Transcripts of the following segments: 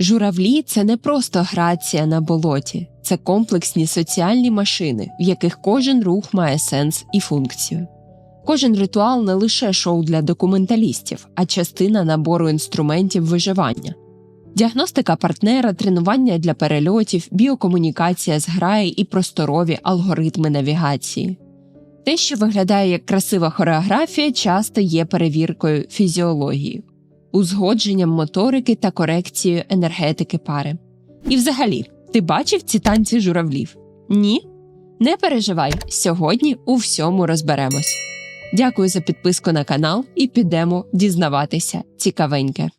Журавлі це не просто грація на болоті, це комплексні соціальні машини, в яких кожен рух має сенс і функцію. Кожен ритуал не лише шоу для документалістів, а частина набору інструментів виживання. Діагностика партнера, тренування для перельотів, біокомунікація з граї і просторові алгоритми навігації. Те, що виглядає як красива хореографія, часто є перевіркою фізіології, узгодженням моторики та корекцією енергетики пари. І взагалі, ти бачив ці танці журавлів? Ні? Не переживай, сьогодні у всьому розберемось. Дякую за підписку на канал і підемо дізнаватися цікавеньке.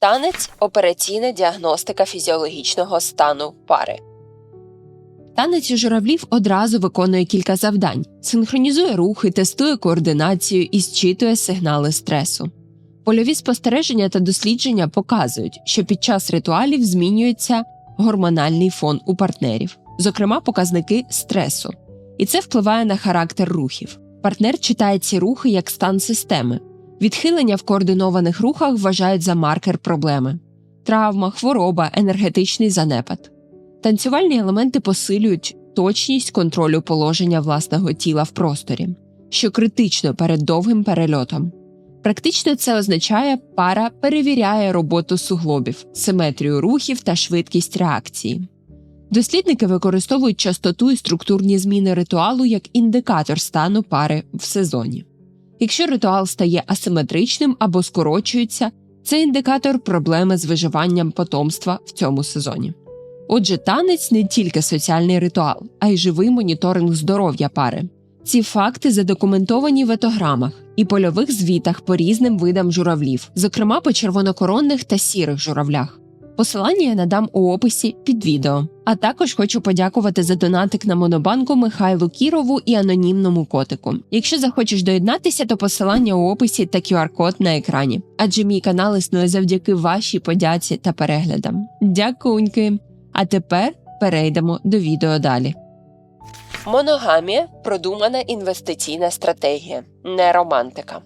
Танець операційна діагностика фізіологічного стану пари. Танець журавлів одразу виконує кілька завдань: синхронізує рухи, тестує координацію і зчитує сигнали стресу. Польові спостереження та дослідження показують, що під час ритуалів змінюється гормональний фон у партнерів, зокрема показники стресу, і це впливає на характер рухів. Партнер читає ці рухи як стан системи. Відхилення в координованих рухах вважають за маркер проблеми, травма, хвороба, енергетичний занепад. Танцювальні елементи посилюють точність контролю положення власного тіла в просторі, що критично перед довгим перельотом. Практично це означає, пара перевіряє роботу суглобів, симетрію рухів та швидкість реакції. Дослідники використовують частоту і структурні зміни ритуалу як індикатор стану пари в сезоні. Якщо ритуал стає асиметричним або скорочується, це індикатор проблеми з виживанням потомства в цьому сезоні. Отже, танець не тільки соціальний ритуал, а й живий моніторинг здоров'я пари. Ці факти задокументовані в етограмах і польових звітах по різним видам журавлів, зокрема по червонокоронних та сірих журавлях. Посилання я надам у описі під відео. А також хочу подякувати за донатик на Монобанку Михайлу Кірову і анонімному котику. Якщо захочеш доєднатися, то посилання у описі та QR-код на екрані, адже мій канал існує завдяки вашій подяці та переглядам. Дякуньки! А тепер перейдемо до відео далі. Моногамія продумана інвестиційна стратегія, не романтика.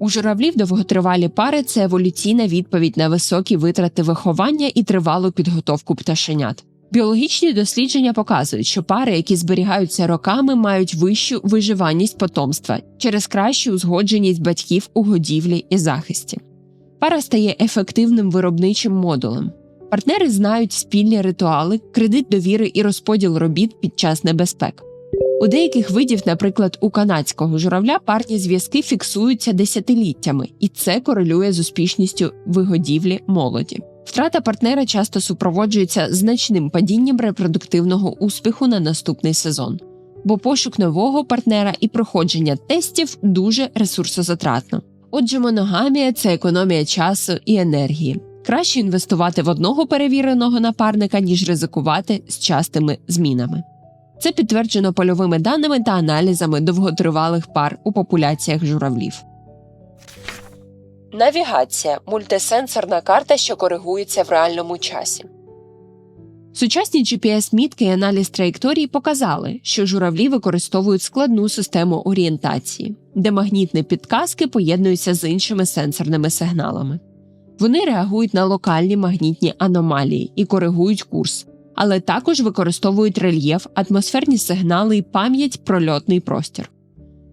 У журавлів довготривалі пари це еволюційна відповідь на високі витрати виховання і тривалу підготовку пташенят. Біологічні дослідження показують, що пари, які зберігаються роками, мають вищу виживаність потомства через кращу узгодженість батьків у годівлі і захисті. Пара стає ефективним виробничим модулем. Партнери знають спільні ритуали, кредит довіри і розподіл робіт під час небезпек. У деяких видів, наприклад, у канадського журавля, парні зв'язки фіксуються десятиліттями, і це корелює з успішністю вигодівлі молоді. Втрата партнера часто супроводжується значним падінням репродуктивного успіху на наступний сезон, бо пошук нового партнера і проходження тестів дуже ресурсозатратно. Отже, моногамія це економія часу і енергії. Краще інвестувати в одного перевіреного напарника, ніж ризикувати з частими змінами. Це підтверджено польовими даними та аналізами довготривалих пар у популяціях журавлів. Навігація мультисенсорна карта, що коригується в реальному часі. Сучасні GPS-мітки і аналіз траєкторії показали, що журавлі використовують складну систему орієнтації, де магнітні підказки поєднуються з іншими сенсорними сигналами. Вони реагують на локальні магнітні аномалії і коригують курс, але також використовують рельєф, атмосферні сигнали і пам'ять про льотний простір.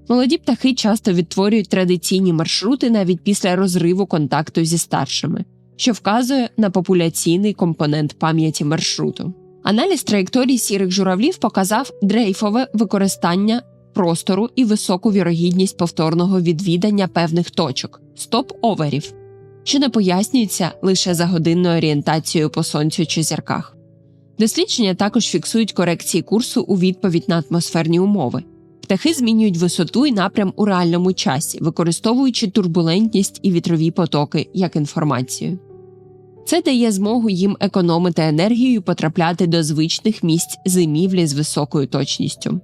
Молоді птахи часто відтворюють традиційні маршрути навіть після розриву контакту зі старшими, що вказує на популяційний компонент пам'яті маршруту. Аналіз траєкторій сірих журавлів показав дрейфове використання простору і високу вірогідність повторного відвідання певних точок стоп-оверів, що не пояснюється лише за годинною орієнтацією по сонцю чи зірках. Дослідження також фіксують корекції курсу у відповідь на атмосферні умови. Птахи змінюють висоту і напрям у реальному часі, використовуючи турбулентність і вітрові потоки як інформацію. Це дає змогу їм економити енергію і потрапляти до звичних місць зимівлі з високою точністю.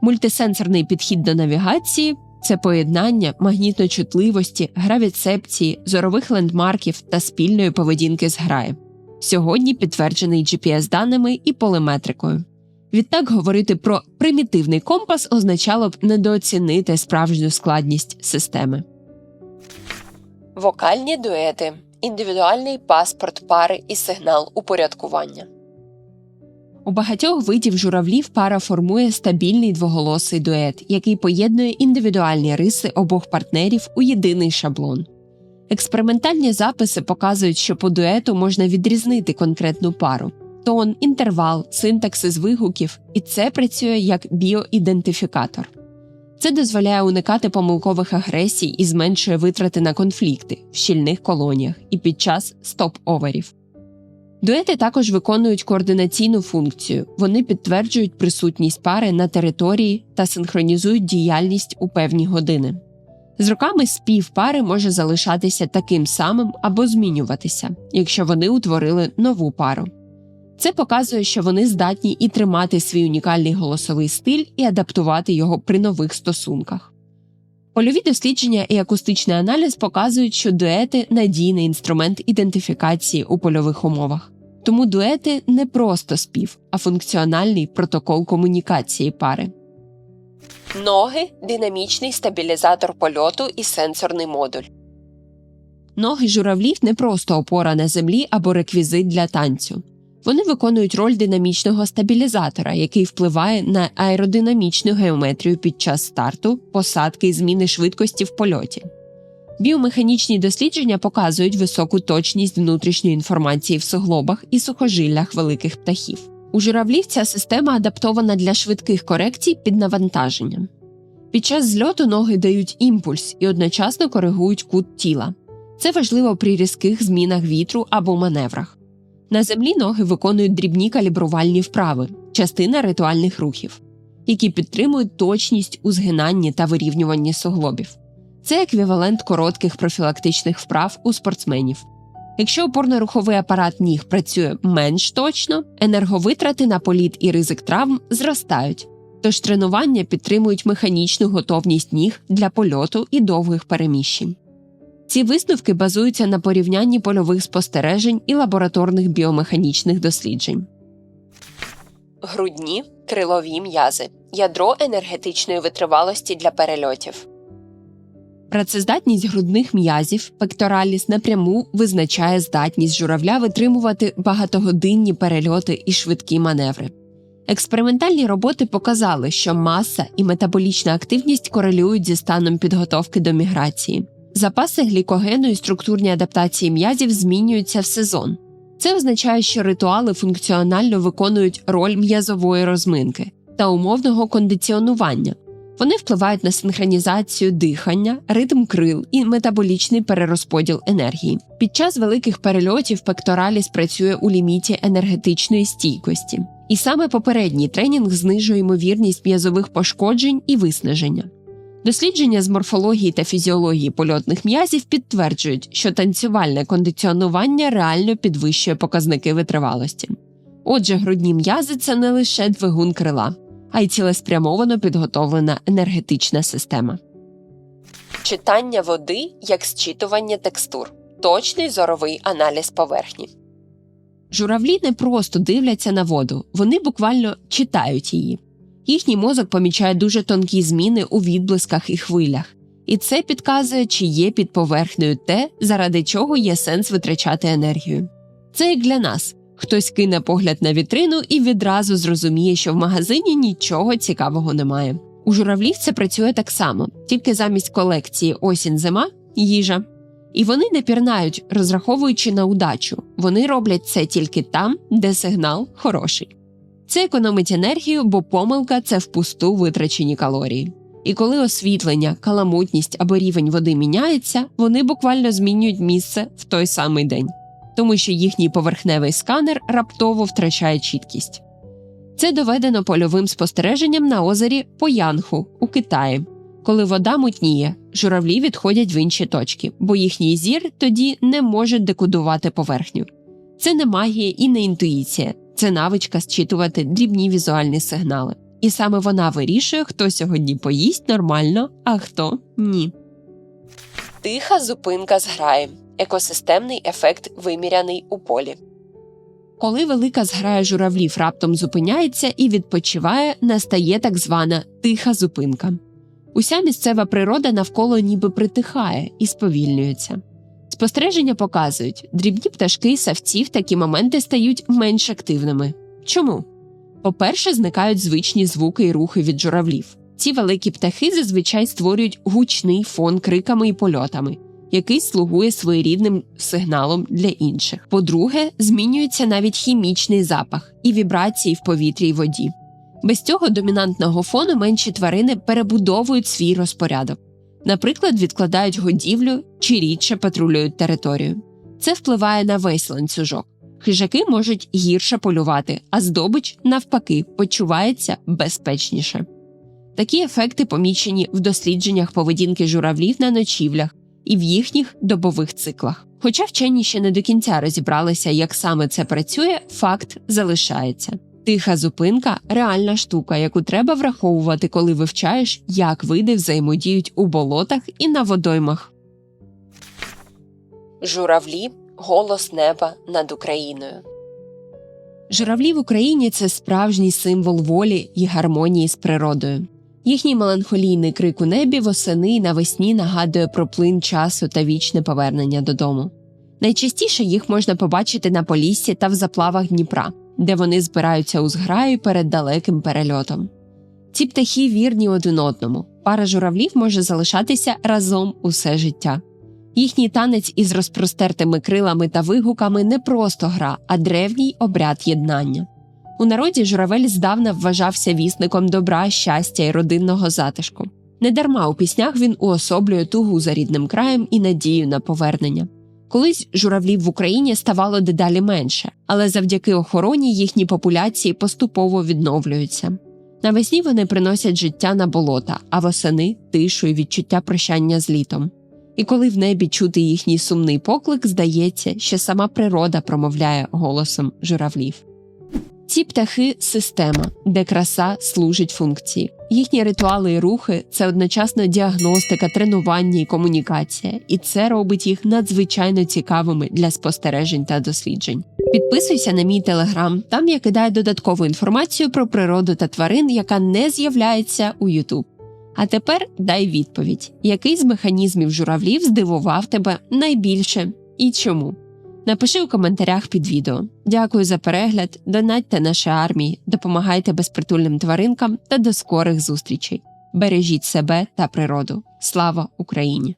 Мультисенсорний підхід до навігації це поєднання магнітночутливості, гравіцепції, зорових лендмарків та спільної поведінки з граєм. Сьогодні підтверджений GPS даними і полиметрикою. Відтак говорити про примітивний компас означало б недооцінити справжню складність системи. Вокальні дуети індивідуальний паспорт пари і сигнал упорядкування. У багатьох видів журавлів пара формує стабільний двоголосий дует, який поєднує індивідуальні риси обох партнерів у єдиний шаблон. Експериментальні записи показують, що по дуету можна відрізнити конкретну пару тон, інтервал, синтаксис вигуків, і це працює як біоідентифікатор. Це дозволяє уникати помилкових агресій і зменшує витрати на конфлікти в щільних колоніях і під час стоп-оверів. Дуети також виконують координаційну функцію, вони підтверджують присутність пари на території та синхронізують діяльність у певні години. З роками спів пари може залишатися таким самим або змінюватися, якщо вони утворили нову пару. Це показує, що вони здатні і тримати свій унікальний голосовий стиль і адаптувати його при нових стосунках. Польові дослідження і акустичний аналіз показують, що дуети надійний інструмент ідентифікації у польових умовах. Тому дуети не просто спів, а функціональний протокол комунікації пари. Ноги динамічний стабілізатор польоту і сенсорний модуль. Ноги журавлів не просто опора на землі або реквізит для танцю. Вони виконують роль динамічного стабілізатора, який впливає на аеродинамічну геометрію під час старту, посадки і зміни швидкості в польоті. Біомеханічні дослідження показують високу точність внутрішньої інформації в суглобах і сухожиллях великих птахів. У журавлів ця система адаптована для швидких корекцій під навантаженням. Під час зльоту ноги дають імпульс і одночасно коригують кут тіла. Це важливо при різких змінах вітру або маневрах. На землі ноги виконують дрібні калібрувальні вправи, частина ритуальних рухів, які підтримують точність у згинанні та вирівнюванні суглобів. Це еквівалент коротких профілактичних вправ у спортсменів. Якщо опорно-руховий апарат ніг працює менш точно, енерговитрати на політ і ризик травм зростають, тож тренування підтримують механічну готовність ніг для польоту і довгих переміщень. Ці висновки базуються на порівнянні польових спостережень і лабораторних біомеханічних досліджень. Грудні крилові м'язи ядро енергетичної витривалості для перельотів. Працездатність грудних м'язів пектораліс напряму визначає здатність журавля витримувати багатогодинні перельоти і швидкі маневри. Експериментальні роботи показали, що маса і метаболічна активність корелюють зі станом підготовки до міграції. Запаси глікогену і структурні адаптації м'язів змінюються в сезон. Це означає, що ритуали функціонально виконують роль м'язової розминки та умовного кондиціонування. Вони впливають на синхронізацію дихання, ритм крил і метаболічний перерозподіл енергії. Під час великих перельотів пектораліс працює у ліміті енергетичної стійкості, і саме попередній тренінг знижує ймовірність м'язових пошкоджень і виснаження. Дослідження з морфології та фізіології польотних м'язів підтверджують, що танцювальне кондиціонування реально підвищує показники витривалості. Отже, грудні м'язи це не лише двигун крила, а й цілеспрямовано підготовлена енергетична система. Читання води як зчитування текстур. Точний зоровий аналіз поверхні. Журавлі не просто дивляться на воду, вони буквально читають її. Їхній мозок помічає дуже тонкі зміни у відблисках і хвилях, і це підказує, чи є під поверхнею те, заради чого є сенс витрачати енергію. Це як для нас хтось кине погляд на вітрину і відразу зрозуміє, що в магазині нічого цікавого немає. У журавлів це працює так само, тільки замість колекції осінь зима їжа. І вони не пірнають, розраховуючи на удачу. Вони роблять це тільки там, де сигнал хороший. Це економить енергію, бо помилка це впусту витрачені калорії. І коли освітлення, каламутність або рівень води міняється, вони буквально змінюють місце в той самий день, тому що їхній поверхневий сканер раптово втрачає чіткість. Це доведено польовим спостереженням на озері Поянху у Китаї. Коли вода мутніє, журавлі відходять в інші точки, бо їхній зір тоді не може декодувати поверхню. Це не магія і не інтуїція, це навичка зчитувати дрібні візуальні сигнали. І саме вона вирішує, хто сьогодні поїсть нормально, а хто ні. Тиха зупинка зграї. Екосистемний ефект виміряний у полі. Коли велика зграя журавлів раптом зупиняється і відпочиває, настає так звана тиха зупинка. Уся місцева природа навколо ніби притихає і сповільнюється. Спостереження показують, дрібні пташки і савці в такі моменти стають менш активними. Чому? По-перше, зникають звичні звуки і рухи від журавлів. Ці великі птахи зазвичай створюють гучний фон криками і польотами, який слугує своєрідним сигналом для інших. По-друге, змінюється навіть хімічний запах і вібрації в повітрі й воді. Без цього домінантного фону менші тварини перебудовують свій розпорядок. Наприклад, відкладають годівлю чи рідше патрулюють територію. Це впливає на весь ланцюжок. Хижаки можуть гірше полювати, а здобич, навпаки, почувається безпечніше. Такі ефекти помічені в дослідженнях поведінки журавлів на ночівлях і в їхніх добових циклах. Хоча вчені ще не до кінця розібралися, як саме це працює, факт залишається. Тиха зупинка реальна штука, яку треба враховувати, коли вивчаєш, як види взаємодіють у болотах і на водоймах. Журавлі голос неба над Україною. Журавлі в Україні це справжній символ волі і гармонії з природою. Їхній меланхолійний крик у небі восени й навесні нагадує про плин часу та вічне повернення додому. Найчастіше їх можна побачити на Поліссі та в заплавах Дніпра, де вони збираються у зграї перед далеким перельотом. Ці птахи вірні один одному. Пара журавлів може залишатися разом усе життя. Їхній танець із розпростертими крилами та вигуками не просто гра, а древній обряд єднання. У народі журавель здавна вважався вісником добра, щастя і родинного затишку. Недарма у піснях він уособлює тугу за рідним краєм і надію на повернення. Колись журавлів в Україні ставало дедалі менше, але завдяки охороні їхні популяції поступово відновлюються. Навесні вони приносять життя на болота, а восени тишу і відчуття прощання з літом. І коли в небі чути їхній сумний поклик, здається, що сама природа промовляє голосом журавлів. Ці птахи система, де краса служить функції. Їхні ритуали і рухи це одночасно діагностика, тренування і комунікація, і це робить їх надзвичайно цікавими для спостережень та досліджень. Підписуйся на мій телеграм, там я кидаю додаткову інформацію про природу та тварин, яка не з'являється у YouTube. А тепер дай відповідь, який з механізмів журавлів здивував тебе найбільше і чому? Напиши у коментарях під відео. Дякую за перегляд, донатьте нашій армії, допомагайте безпритульним тваринкам та до скорих зустрічей. Бережіть себе та природу. Слава Україні!